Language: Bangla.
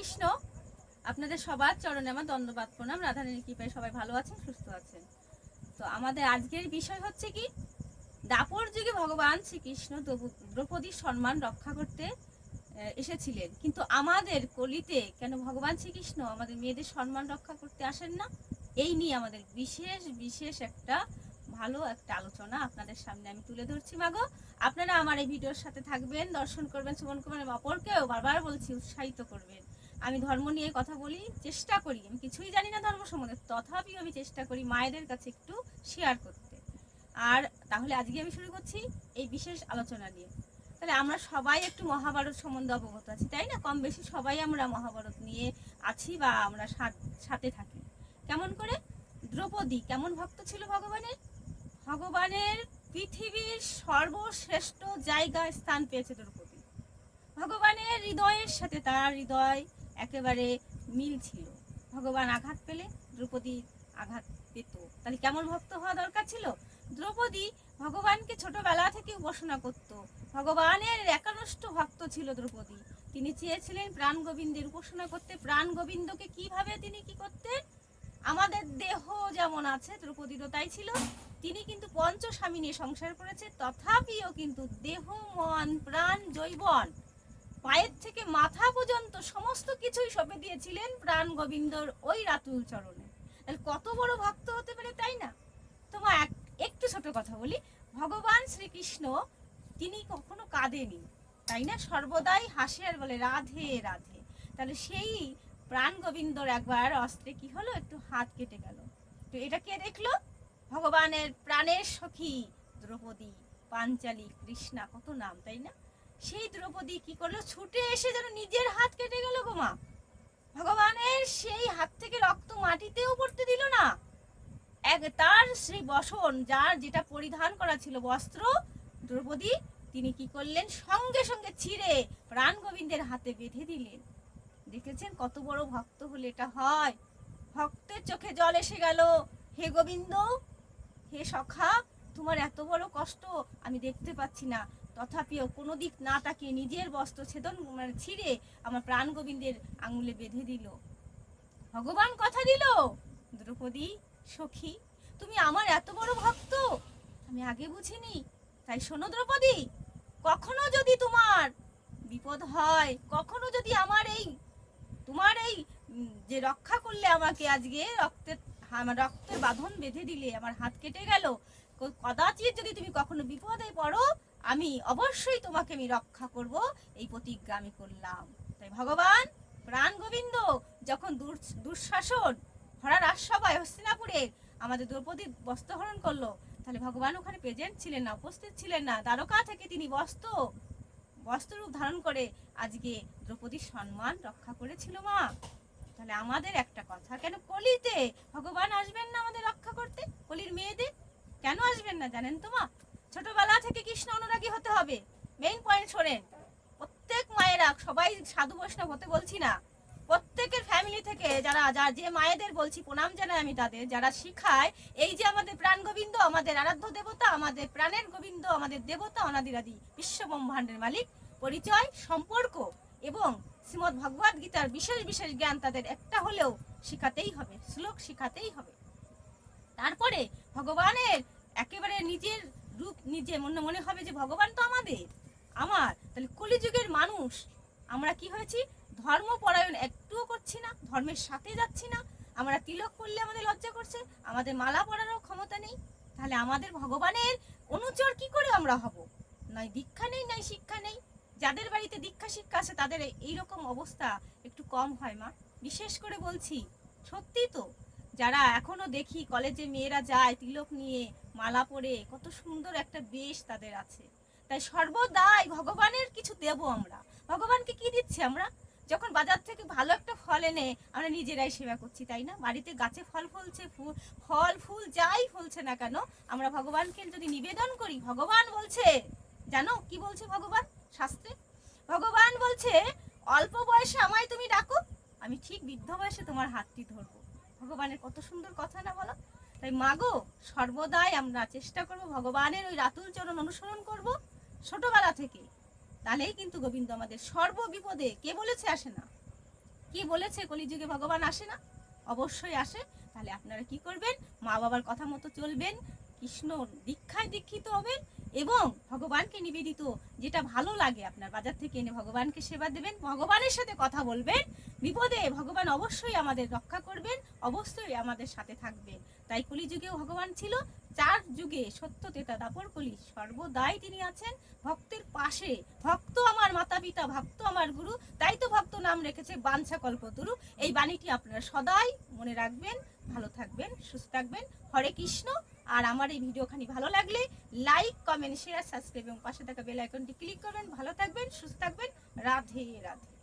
শ্রীকৃষ্ণ আপনাদের সবার চরণে আমার দণ্ডবাদ, প্রণাম। রাধারানীর কৃপায় সবাই ভালো আছেন, সুস্থ আছেন। তো আমাদের আজকের বিষয় হচ্ছে কি? দাপর যুগে ভগবান শ্রীকৃষ্ণ দ্রৌপদীর সম্মান রক্ষা করতে এসেছিলেন। কিন্তু আমাদের কলিতে কেন ভগবান শ্রীকৃষ্ণ আমাদের মেয়েদের সম্মান রক্ষা করতে আসেন না? এই নিয়ে আমাদের বিশেষ বিশেষ একটা ভালো একটা আলোচনা আপনাদের সামনে আমি তুলে ধরছি। মাগো আপনারা আমার এই ভিডিওর সাথে থাকবেন, দর্শন করবেন, শ্রবণ করবেন অপরকেও বারবার বলছি, উৎসাহিত করবেন। আমি ধর্ম নিয়ে কথা বলি, চেষ্টা করি, আমি কিছুই জানি না ধর্ম সম্বন্ধে, তথাপিও আমি চেষ্টা করি মায়েদের কাছে একটু শেয়ার করতে। আর তাহলে আজকে আমি শুরু করছি এই বিশেষ আলোচনা নিয়ে। তাহলে আমরা সবাই একটু মহাভারত সম্বন্ধে অবগত আছি, তাই না? কম বেশি সবাই আমরা মহাভারত নিয়ে আছি বা আমরা সাথ- থাকি। কেমন করে? দ্রৌপদী কেমন ভক্ত ছিল ভগবানের? ভগবানের পৃথিবীর সর্বশ্রেষ্ঠ জায়গায় স্থান পেয়েছে দ্রৌপদী। ভগবানের হৃদয়ের সাথে তার হৃদয় একেবারে মিল ছিল। ভগবান আঘাত পেলে দ্রৌপদী আঘাত পেত। তাহলে কেমন ভক্ত হওয়া দরকার ছিল? দ্রৌপদী ভগবানকে ছোটবেলা থেকে উপাসনা করত। ভগবানের একানষ্ট ভক্ত ছিল দ্রৌপদী। তিনি চেয়েছিলেন প্রাণ গোবিন্দের উপাসনা করতে। প্রাণ গোবিন্দকে কীভাবে তিনি কি করতেন? আমাদের দেহ যেমন আছে, দ্রৌপদীরও তাই ছিল। তিনি কিন্তু পঞ্চস্বামী নিয়ে সংসার করেছে। তথাপিও কিন্তু দেহ, মন, প্রাণ জৈবন পায়ের থেকে মাথা পর্যন্ত সমস্ত কিছুই সঁপে দিয়েছিলেন প্রাণ গোবিন্দর ওই রাতুল চরণে। তাহলে কত বড় ভক্ত হতে পারে তাই না? তোমার এক- একটু ছোট কথা বলি। ভগবান শ্রীকৃষ্ণ, তিনি কখনো কাঁদেনি তাই না? সর্বদাই হাসে আর বলে, রাধে রাধে। তাহলে সেই প্রাণ গোবিন্দর একবার অস্ত্রে কি হলো? একটু হাত কেটে গেল। তো এটা কে দেখল? ভগবানের প্রাণের সখী, দ্রৌপদী, পাঞ্চালী, কৃষ্ণা, কত নাম, তাই না? সেই দ্রৌপদী কি করল? ছুটে এসে যেন নিজের হাত কেটে গেল গো মা। ভগবানের সেই হাত থেকে রক্ত মাটিতেও পড়তে দিল না। এক তার সেই বসন, যার যেটা পরিধান করা ছিল বস্ত্র, দ্রৌপদী তিনি কি করলেন? সঙ্গে সঙ্গে ছিঁড়ে প্রাণ গোবিন্দের হাতে বেঁধে দিলেন। দেখেছেন কত বড় ভক্ত হলে এটা হয়? ভক্তের চোখে জল এসে গেল। হে গোবিন্দ, হে সখা, তোমার এত বড় কষ্ট আমি দেখতে পাচ্ছি না। তথাপিও কোনো দিক না তাকিয়ে নিজের বস্ত্র ছেদন মানে ছিঁড়ে আমার প্রাণ গোবিন্দের আঙুলে বেঁধে দিল। ভগবান কথা দিল, দ্রৌপদী, সখী, তুমি আমার এত বড় ভক্ত, আমি আগে বুঝিনি। তাই শোনো দ্রৌপদী, কখনো যদি তোমার বিপদ হয়, কখনো যদি আমার এই, তোমার এই যে রক্ষা করলে আমাকে আজকে রক্তের, আমার রক্তের বাঁধন বেঁধে দিলে, আমার হাত কেটে গেল কদাচিৎ যদি তুমি কখনো বিপদে পড়ো আমি অবশ্যই তোমাকে আমি রক্ষা করব, এই প্রতিজ্ঞা আমি করলাম। তাই ভগবান প্রাণ গোবিন্দ, যখন দুঃশাসন ভরা রাজসভায় হস্তিনাপুরে আমাদের দ্রৌপদী বস্ত্রহরণ করল, তাহলে ভগবান ওখানে প্রেজেন্ট ছিলেন না, উপস্থিত ছিলেন না। দ্বারকা থেকে তিনি বস্ত্র, বস্ত্ররূপ ধারণ করে আজকে দ্রৌপদীর সম্মান রক্ষা করেছিল মা। তাহলে আমাদের একটা কথা, কেন কলিতে ভগবান আসবেন না আমাদের রক্ষা করতে? কলির মেয়েদের? কেন আসবেন না জানেন তো মা? ছোটবেলা থেকে কৃষ্ণ অনুরাগী হতে হবে। মেইন পয়েন্ট শোনেন, প্রত্যেক মায়েরা, সবাই সাধু বৈষ্ণব হতে বলছি না। প্রত্যেকের ফ্যামিলি থেকে যারা যার যে মায়েদের বলছি, প্রণাম জানাই আমি তাদের। যারা শিখায়, এই যে আমাদের প্রাণ গোবিন্দ, আমাদের আরাধ্য দেবতা, আমাদের প্রাণের গোবিন্দ, আমাদের দেবতা, অনাদিরাদি বিশ্ব ব্রহ্মাণ্ডের মালিক, পরিচয়, সম্পর্ক এবং শ্রীমদ ভগবদ গীতার বিশেষ বিশেষ জ্ঞান তাদের একটা হলেও শিখাতেই হবে, শ্লোক শিখাতেই হবে। তারপরে ভগবানের একেবারে নিজের রূপ নিজে মনে মনে হবে যে ভগবান তো আমাদের। আমার, তাহলে কলিযুগের মানুষ, আমরা কি হয়েছি? ধর্মপরায়ণ একটুও করছি না, ধর্মের সাথে যাচ্ছি না। আমরা তিলক করলে আমাদের লজ্জা করছে, আমাদের মালা পরারও ক্ষমতা নেই। তাহলে আমাদের ভগবানের অনুচর কি করে আমরা হব? নয় দীক্ষা নেই নয় শিক্ষা নেই। যাদের বাড়িতে দীক্ষা শিক্ষা আছে, তাদের এই রকম অবস্থা একটু কম হয় মা। বিশেষ করে বলছি, সত্যি তো, যারা এখনও দেখি কলেজে মেয়েরা যায় তিলক নিয়ে মালা পরে কত সুন্দর একটা বেশ তাদের আছে। তাই সর্বদাই ভগবানের কিছু দেব আমরা। ভগবানকে কি দিচ্ছি আমরা? যখন বাজার থেকে ভালো একটা ফল এনে আমরা নিজেরাই সেবা করছি, তাই না? বাড়িতে গাছে ফল ফলছে ফুল ফল, ফুল যাই ফলছে না কেন, আমরা ভগবানকে যদি নিবেদন করি, ভগবান বলছে, জানো কি বলছে ভগবান শাস্ত্রে? ভগবান বলছে, অল্প বয়সে আমায় তুমি ডাকো, আমি ঠিক বৃদ্ধ বয়সে তোমার হাতটি ধরবো। ভগবানের কত সুন্দর কথা না বলো? তাই মাগো সর্বদাই আমরা চেষ্টা করব ভগবানের ওই রাতুল চরণ অনুসরণ করব ছোটবেলা থেকে। তাহলেই কিন্তু গোবিন্দ আমাদের সর্ব বিপদে, কে বলেছে আসে না? কি বলেছে কলিযুগে ভগবান আসে না? অবশ্যই আসে। তাহলে আপনারা কি করবেন? মা বাবার কথা মতো চলবেন। কৃষ্ণ দীক্ষায় দীক্ষিত হবেন এবং ভগবানকে নিবেদিত, যেটা ভালো লাগে আপনার বাজার থেকে এনে ভগবানকে সেবা দেবেন, ভগবানের সাথে কথা বলবেন, বিপদে ভগবান অবশ্যই আমাদের রক্ষা করবেন, অবশ্যই আমাদের সাথে থাকবেন। তাই কলিযুগেও ভগবান ছিল, চার যুগে সত্য তেতা দাপর কলি, সর্বদাই তিনি আছেন, ভক্তের পাশে। ভক্ত আমার মাতা পিতা ভক্ত আমার গুরু, তাই তো ভক্ত নাম রেখেছে বাঞ্ছা কল্পতরু। এই বাণীটি আপনারা সদাই মনে রাখবেন, ভালো থাকবেন, সুস্থ থাকবেন। হরে কৃষ্ণ। আর আমার এই ভিডিওখানি ভালো লাগলে লাইক, কমেন্ট শেয়ার সাবস্ক্রাইব এবং পাশে থাকা বেল আইকনটি ক্লিক করবেন। ভালো থাকবেন, সুস্থ থাকবেন। রাধে রাধে।